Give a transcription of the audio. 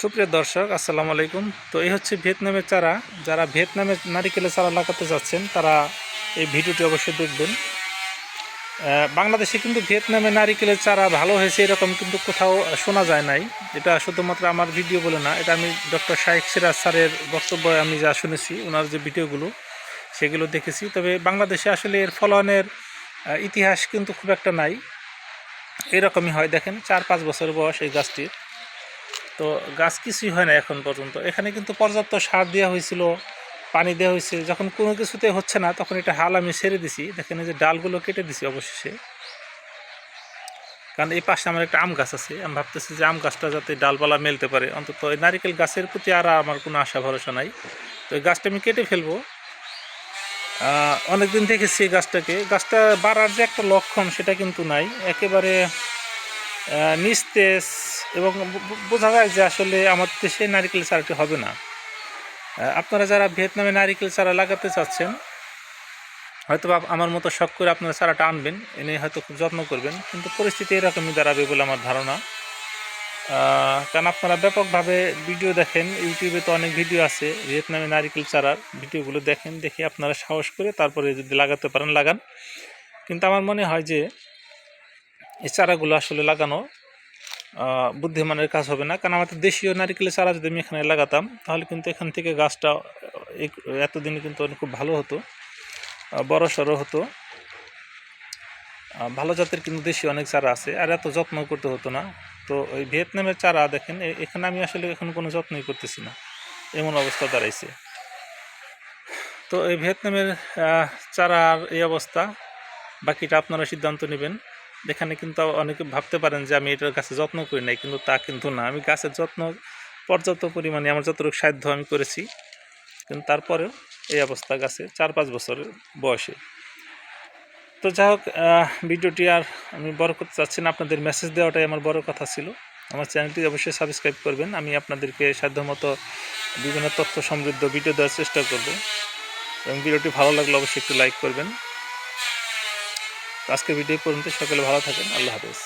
সুপ্রিয় দর্শক, আসসালামু আলাইকুম। তো এই হচ্ছে ভিয়েতনামের চারা। যারা ভিয়েতনামের নারিকেলের চারা লাগাতে যাচ্ছেন, তারা এই ভিডিওটি অবশ্যই দেখবেন। বাংলাদেশে কিন্তু ভিয়েতনামে নারিকেলের চারা ভালো হয়েছে এরকম কিন্তু কোথাও শোনা যায় নাই। এটা শুধুমাত্র আমার ভিডিও বলে না, এটা আমি ডক্টর শাহেক সিরাজ স্যারের বক্তব্য আমি যা শুনেছি ওনার যে ভিডিওগুলো, সেগুলো দেখেছি। তবে বাংলাদেশে আসলে এর ফলনের ইতিহাস কিন্তু খুব একটা নাই। এরকমই হয়। দেখেন, চার পাঁচ বছর বয়স এই গাছটির। তো গাছ কিছুই হয় না এখন পর্যন্ত। এখানে কিন্তু পর্যাপ্ত সার দেওয়া হয়েছিল, পানি দেওয়া হয়েছে। যখন কোনো কিছুতে হচ্ছে না, তখন এটা হাল আমি সেরে দিছি। দেখেন যে ডালগুলো কেটে দিছি অবশেষে। কারণ এই পাশে আমার একটা আম গাছ আছে। আমি ভাবতেছি যে আম গাছটা যাতে ডালপালা মেলতে পারে। অন্তত এই নারিকেল গাছের প্রতি আর আমার কোনো আশা, ভরসা নাই। তো এই গাছটা আমি কেটে ফেলব। অনেকদিন দেখেছি এই গাছটাকে। গাছটা বাড়ার যে একটা লক্ষণ সেটা কিন্তু নাই। একেবারে নিস্তেজ এবং বোঝা যায় যে আসলে আমার দেশে নারিকেল চারাটি হবে না। আপনারা যারা ভিয়েতনামে নারিকেল চারা লাগাতে চাচ্ছেন হয়তো আমার মতো শখ করে আপনারা চারাটা আনবেন, এনে হয়তো খুব যত্ন করবেন, কিন্তু পরিস্থিতি এরকমই দাঁড়াবে বলে আমার ধারণা। কারণ আপনারা ব্যাপকভাবে ভিডিও দেখেন, ইউটিউবে তো অনেক ভিডিও আছে, ভিয়েতনামে নারিকেল চারার ভিডিওগুলো দেখেন, দেখে আপনারা সাহস করে তারপরে যদি লাগাতে পারেন, লাগান। কিন্তু আমার মনে হয় যে এই চারাগুলো আসলে লাগানো বুদ্ধিমানের কাজ হবে না। কারণ আমাদের দেশীয় নারিকেলের চারা যদি আমি এখানে লাগাতাম, তাহলে কিন্তু এখান থেকে গাছটা এতদিনে কিন্তু অনেক খুব ভালো হতো বড় সড়ো হতো। ভালো জাতের কিন্তু দেশি অনেক চারা আছে, আর এত যত্ন করতে হতো না। তো ওই ভিয়েতনামের চারা দেখেন এখানে আমি আসলে এখন কোনো যত্নই করতেছি না। এমন অবস্থা দাঁড়াইছে। তো এই ভিয়েতনামের চারার এই অবস্থা, বাকিটা আপনারা সিদ্ধান্ত নেবেন। এখানে কিন্তু অনেকে ভাবতে পারেন যে আমি এটার গাছে যত্ন করি নাই, কিন্তু তা কিন্তু না। আমি গাছের যত্ন, পর্যাপ্ত পরিমাণে আমার যতটুকু সাধ্য আমি করেছি, কিন্তু তারপরেও এই অবস্থা গাছে চার পাঁচ বছরের বয়সে। তো যাই হোক ভিডিওটি আর আমি বড় করতে চাচ্ছি না। আপনাদের মেসেজ দেওয়াটাই আমার বড় কথা ছিল। আমার চ্যানেলটি অবশ্যই সাবস্ক্রাইব করবেন। আমি আপনাদেরকে সাধ্যমতো বিভিন্ন তথ্য সমৃদ্ধ ভিডিও দেওয়ার চেষ্টা করব। এবং ভিডিওটি ভালো লাগলে অবশ্যই একটু লাইক করবেন। আজকের ভিডিও পর্যন্ত। সকলে ভালো থাকেন। আল্লাহ হাফেজ।